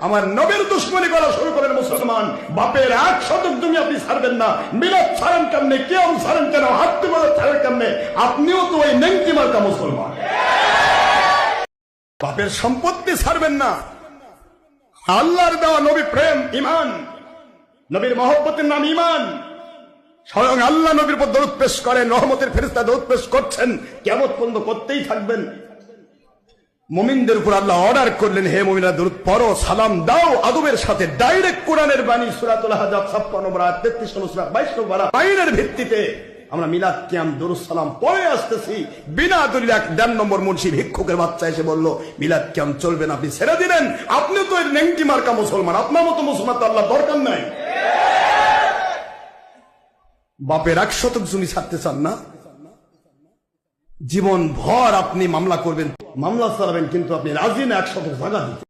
আমার নবীর দুশ্মনী করা শুরু করেন মুসলমান। বাপের এক শতক জমি আপনি ছাড়বেন না। মিলাদ ছাড়েন কেমনে? কেউ ছাড়েন কেন? হাত্তি ছাড়েন কেমনে? আপনিও তো ওই নেংটি মার্কা মুসলমান। বাপের সম্পত্তি ছাড়বেন না। আল্লাহর দেওয়া নবী প্রেম, ইমান। নবীর মহব্বতের নাম ইমান। স্বয়ং আল্লাহ নবীর উপর দরুদ পেশ করেন, রহমতের ফেরিস্তা দরুদ পেশ করছেন। কেমন পর্যন্ত করতেই থাকবেন। মুমিনদের উপর আল্লাহ অর্ডার করলেন, হে মুমিনা দরুদ পড়ো, সালাম দাও, আদবের সাথে ডাইরেক্ট কোরআনের বাণী সূরাতুল আহজাব 56 নম্বর আয়াত 33 নম্বর সূরা 22 আইনের ভিত্তিতে আমরা মিলাদ কিয়াম সালাম পড়ে আসতেছি। বিনা দলিল এক দেড় নম্বর মুন্সি ভিক্ষুকের বাচ্চা এসে বলল, মিলাদ কিয়াম চলবে না, আপনি ছেড়ে দিলেন। আপনি তো এর নেংটি মার্কা মুসলমান, আপনার মতো মুসলমান তো আল্লাহ দরকার নাই। বাপের এক শতক জমি ছাড়তে চান না? জীবন ভর আপনি মামলা করবেন মামলা চালাবেন কিন্তু আপনি রাজি না একসাথে জায়গা দিতে।